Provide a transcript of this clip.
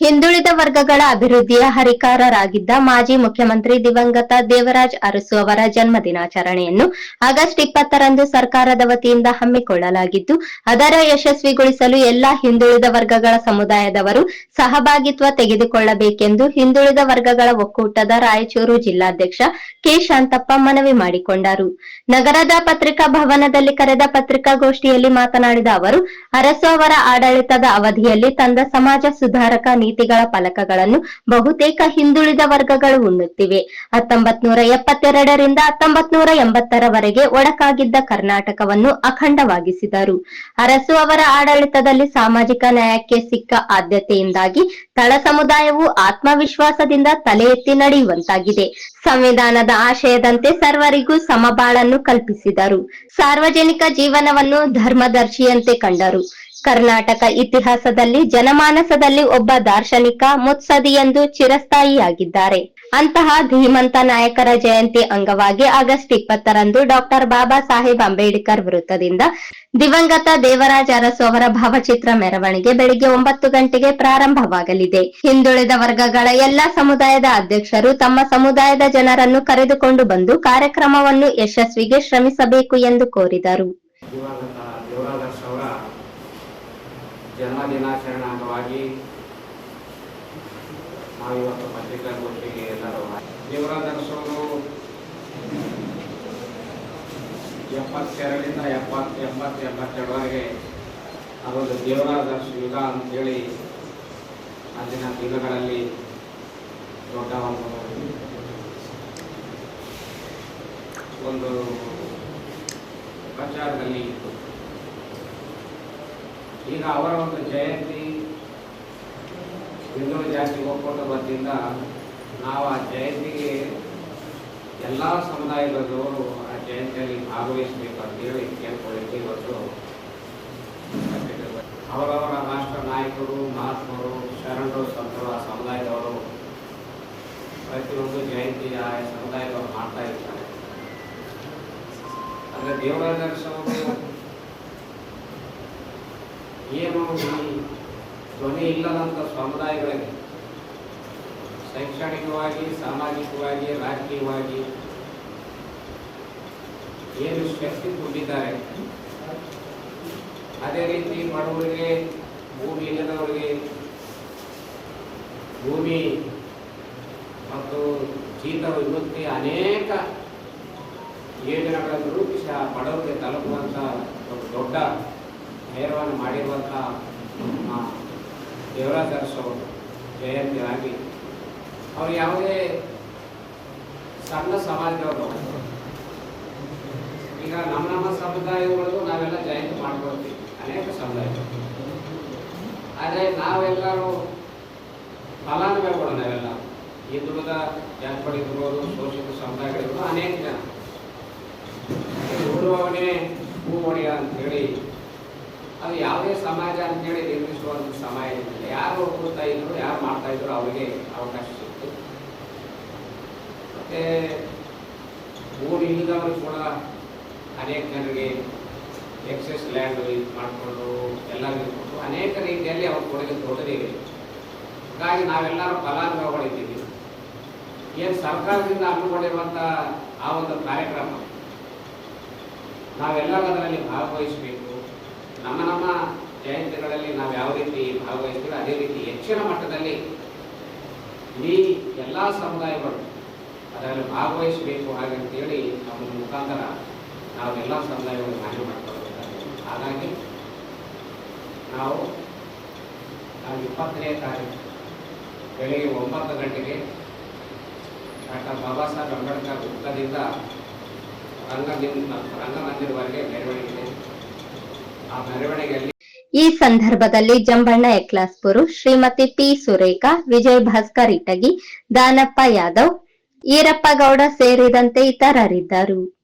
ಹಿಂದುಳಿದ ವರ್ಗಗಳ ಅಭಿವೃದ್ಧಿಯ ಹರಿಕಾರರಾಗಿದ್ದ ಮಾಜಿ ಮುಖ್ಯಮಂತ್ರಿ ದಿವಂಗತ ದೇವರಾಜ್ ಅರಸು ಅವರ ಜನ್ಮ ದಿನಾಚರಣೆಯನ್ನು ಆಗಸ್ಟ್ ಇಪ್ಪತ್ತರಂದು ಸರ್ಕಾರದ ವತಿಯಿಂದ ಹಮ್ಮಿಕೊಳ್ಳಲಾಗಿದ್ದು, ಅದರ ಯಶಸ್ವಿಗೊಳಿಸಲು ಎಲ್ಲಾ ಹಿಂದುಳಿದ ವರ್ಗಗಳ ಸಮುದಾಯದವರು ಸಹಭಾಗಿತ್ವ ತೆಗೆದುಕೊಳ್ಳಬೇಕೆಂದು ಹಿಂದುಳಿದ ವರ್ಗಗಳ ಒಕ್ಕೂಟದ ರಾಯಚೂರು ಜಿಲ್ಲಾಧ್ಯಕ್ಷ ಕೆ ಶಾಂತಪ್ಪ ಮನವಿ ಮಾಡಿಕೊಂಡರು. ನಗರದ ಪತ್ರಿಕಾ ಭವನದಲ್ಲಿ ಕರೆದ ಪತ್ರಿಕಾಗೋಷ್ಠಿಯಲ್ಲಿ ಮಾತನಾಡಿದ ಅವರು, ಅರಸು ಅವರ ಆಡಳಿತದ ಅವಧಿಯಲ್ಲಿ ತಂದ ಸಮಾಜ ಸುಧಾರಕ ನೀತಿಗಳ ಫಲಕಗಳನ್ನು ಬಹುತೇಕ ಹಿಂದುಳಿದ ವರ್ಗಗಳು ಉಣ್ಣುತ್ತಿವೆ. ಹತ್ತೊಂಬತ್ ನೂರ ಎಪ್ಪತ್ತೆರಡರಿಂದ ಹತ್ತೊಂಬತ್ ನೂರ ಎಂಬತ್ತರವರೆಗೆ ಒಡಕಾಗಿದ್ದ ಕರ್ನಾಟಕವನ್ನು ಅಖಂಡವಾಗಿಸಿದರು. ಅರಸು ಅವರ ಆಡಳಿತದಲ್ಲಿ ಸಾಮಾಜಿಕ ನ್ಯಾಯಕ್ಕೆ ಸಿಕ್ಕ ಆದ್ಯತೆಯಿಂದಾಗಿ ತಳ ಸಮುದಾಯವು ಆತ್ಮವಿಶ್ವಾಸದಿಂದ ತಲೆ ಎತ್ತಿ ನಡೆಯುವಂತಾಗಿದೆ. ಸಂವಿಧಾನದ ಆಶಯದಂತೆ ಸರ್ವರಿಗೂ ಸಮಬಾಳನ್ನು ಕಲ್ಪಿಸಿದರು. ಸಾರ್ವಜನಿಕ ಜೀವನವನ್ನು ಧರ್ಮದರ್ಶಿಯಂತೆ ಕಂಡರು. ಕರ್ನಾಟಕ ಇತಿಹಾಸದಲ್ಲಿ ಜನಮಾನಸದಲ್ಲಿ ಒಬ್ಬ ದಾರ್ಶನಿಕ ಮುತ್ಸದಿ ಎಂದು ಚಿರಸ್ಥಾಯಿಯಾಗಿದ್ದಾರೆ. ಅಂತಹ ಧೀಮಂತ ನಾಯಕರ ಜಯಂತಿ ಅಂಗವಾಗಿ ಆಗಸ್ಟ್ ಇಪ್ಪತ್ತರಂದು ಡಾಕ್ಟರ್ ಬಾಬಾ ಸಾಹೇಬ್ ಅಂಬೇಡ್ಕರ್ ವೃತ್ತದಿಂದ ದಿವಂಗತ ದೇವರಾಜ ಅರಸು ಅವರ ಭಾವಚಿತ್ರ ಮೆರವಣಿಗೆ ಬೆಳಿಗ್ಗೆ ಒಂಬತ್ತು ಗಂಟೆಗೆ ಪ್ರಾರಂಭವಾಗಲಿದೆ. ಹಿಂದುಳಿದ ವರ್ಗಗಳ ಎಲ್ಲಾ ಸಮುದಾಯದ ಅಧ್ಯಕ್ಷರು ತಮ್ಮ ಸಮುದಾಯದ ಜನರನ್ನು ಕರೆದುಕೊಂಡು ಬಂದು ಕಾರ್ಯಕ್ರಮವನ್ನು ಯಶಸ್ವಿಗೆ ಶ್ರಮಿಸಬೇಕು ಎಂದು ಕೋರಿದರು ದಿವಂಗತ ದೇವರಾಜರ್ಸ್ ಅವರ ಜನ್ಮ ಅಂಗವಾಗಿ ನಾವು ಇವತ್ತು ಪತ್ರಿಕಾಗೋಷ್ಠಿಗೆ ಎಲ್ಲರೂ ದೇವರ ದರ್ಶನ ಎಪ್ಪತ್ತೆರಡರಿಂದ ಎಪ್ಪತ್ತು ಎಂಬತ್ತು ಎಂಬತ್ತೆರಡವರೆಗೆ ಅದೊಂದು ದೇವರಾಜರ್ಸ್ ಯುಗ ಅಂತೇಳಿ ಅಂದಿನ ದಿನಗಳಲ್ಲಿ ದೊಡ್ಡ ಒಂದು ಒಂದು ಪ್ರಚಾರದಲ್ಲಿ ಇತ್ತು. ಈಗ ಅವರ ಒಂದು ಜಯಂತಿ ಹಿಂದುಳಿದ ಜಾತಿ ಒಕ್ಕೂಟ ವತಿಯಿಂದ ನಾವು ಆ ಜಯಂತಿಗೆ ಎಲ್ಲ ಸಮುದಾಯದವರು ಆ ಜಯಂತಿಯಲ್ಲಿ ಭಾಗವಹಿಸಬೇಕು ಅಂತೇಳಿ ಕೇಳ್ಕೊಳ್ಳಿಕ್ಕೆ ಇವತ್ತು ಅವರವರ ರಾಷ್ಟ್ರ ನಾಯಕರು, ಮಹಾತ್ಮರು, ಶರಣರು, ಸಂತರು, ಆ ಸಮುದಾಯದವರು ಪ್ರತಿಯೊಂದು ಜಯಂತಿ ಆ ಸಮುದಾಯದವರು ಮಾಡ್ತಾ ಇರ್ತಾರೆ ಅಂದರೆ ದೇವರಾಜ ಅವರು ಏನು ಈ ಧ್ವನಿ ಇಲ್ಲದಂಥ ಸಮುದಾಯಗಳಿಗೆ ಶೈಕ್ಷಣಿಕವಾಗಿ, ಸಾಮಾಜಿಕವಾಗಿ, ರಾಜಕೀಯವಾಗಿ ಏನು ಶಕ್ತಿ ತುಂಬಿದ್ದಾರೆ? ಅದೇ ರೀತಿ ಬಡವರಿಗೆ, ಭೂಮಿ ಇಲ್ಲದವರಿಗೆ ಭೂಮಿ ಮತ್ತು ಜೀತ ವಿಮುಕ್ತಿ ಅನೇಕ ಯೋಜನೆಗಳನ್ನು ರೂಪಿಸಿ ಆ ಬಡವರಿಗೆ ತಲುಪುವಂಥ ದೊಡ್ಡ ನೇರವನ್ನು ಮಾಡಿರುವಂಥ ದೇವರಾಜ ಅರಸು ಅವರು ಜಯಂತಿ ಆಗಿ ಅವ್ರು ಯಾವುದೇ ಸಣ್ಣ ಸಮಾಜದವರು ಈಗ ನಮ್ಮ ನಮ್ಮ ಸಮುದಾಯಗಳು ನಾವೆಲ್ಲ ಜಯಂತಿ ಮಾಡ್ಕೊಳ್ತೀವಿ, ಅನೇಕ ಸಮುದಾಯಗಳು. ಆದರೆ ನಾವೆಲ್ಲರೂ ಫಲಾನುಭವಿಗಳು ನಾವೆಲ್ಲ. ಹಿಂದುಳಿದ ಜನಪಡಿರ್ಬೋದು ಶೋಷಿತ ಸಮುದಾಯಗಳಿರ್ಬೋದು ಅನೇಕ ಜನ. ಹೂ ಹೊಡೆಯ ಅಂತೇಳಿ ಅದು ಯಾವುದೇ ಸಮಾಜ ಅಂತೇಳಿ ನಿರ್ಮಿಸುವಂಥ ಸಮಾಜ ಇಲ್ಲ ಯಾರು ಹೋಗ್ತಾ ಇದ್ರು, ಯಾರು ಮಾಡ್ತಾ ಇದ್ರು ಅವರಿಗೆ ಅವಕಾಶ ಸಿಕ್ತು ಮತ್ತೆ ಊರು ಇಲ್ಲದವರು ಕೂಡ ಅನೇಕ ಜನರಿಗೆ ಎಕ್ಸೆಸ್ ಲ್ಯಾಂಡ್ ಇದು ಮಾಡಿಕೊಂಡು ಎಲ್ಲ ಕೊಟ್ಟು ಅನೇಕ ರೀತಿಯಲ್ಲಿ ಅವ್ರ ಕೊಡುಗೆ ದೊಡ್ಡದಿದೆ ಹಾಗಾಗಿ ನಾವೆಲ್ಲರೂ ಫಲಾನುಭವಿಗಳಿದ್ದೀವಿ. ಏನು ಸರ್ಕಾರದಿಂದ ಹಮ್ಮಿಕೊಂಡಿರುವಂಥ ಆ ಒಂದು ಕಾರ್ಯಕ್ರಮ, ನಾವೆಲ್ಲರೂ ಅದರಲ್ಲಿ ಭಾಗವಹಿಸಬೇಕು. ನಮ್ಮ ನಮ್ಮ ಜಯಂತಿಗಳಲ್ಲಿ ನಾವು ಯಾವ ರೀತಿ ಭಾಗವಹಿಸ್ತೀವಿ ಅದೇ ರೀತಿ ಹೆಚ್ಚಿನ ಮಟ್ಟದಲ್ಲಿ ಈ ಎಲ್ಲ ಸಮುದಾಯಗಳು ಅದರಲ್ಲಿ ಭಾಗವಹಿಸಬೇಕು ಹಾಗೆ ಅಂತೇಳಿ ನಮ್ಮ ಮುಖಾಂತರ ನಾವು ಎಲ್ಲ ಸಮುದಾಯಗಳು ಮನವಿ ಮಾಡ್ಕೊಳ್ಬೇಕಾಗಿದೆ. ಹಾಗಾಗಿ ನಾವು ನಾವು ಇಪ್ಪತ್ತನೇ ತಾರೀಕು ಬೆಳಿಗ್ಗೆ ಒಂಬತ್ತು ಗಂಟೆಗೆ ಡಾಕ್ಟರ್ ಬಾಬಾ ಸಾಹೇಬ್ ಅಂಬೇಡ್ಕರ್ ವೃತ್ತದಿಂದ ರಂಗದಿಂದ ರಂಗಮಂದಿರವರೆಗೆ ಮೆರವಣಿಗೆ ಈ ಸಂದರ್ಭದಲ್ಲಿ ಜಂಬಣ್ಣ ಎಕ್ಲಾಸ್ಪುರು, ಶ್ರೀಮತಿ ಪಿ ಸುರೇಖಾ, ವಿಜಯ್ ಭಾಸ್ಕರ್ ಇಟಗಿ, ದಾನಪ್ಪ ಯಾದವ್ ಈರಪ್ಪ ಗೌಡ ಸೇರಿದಂತೆ ಇತರರಿದ್ದರು.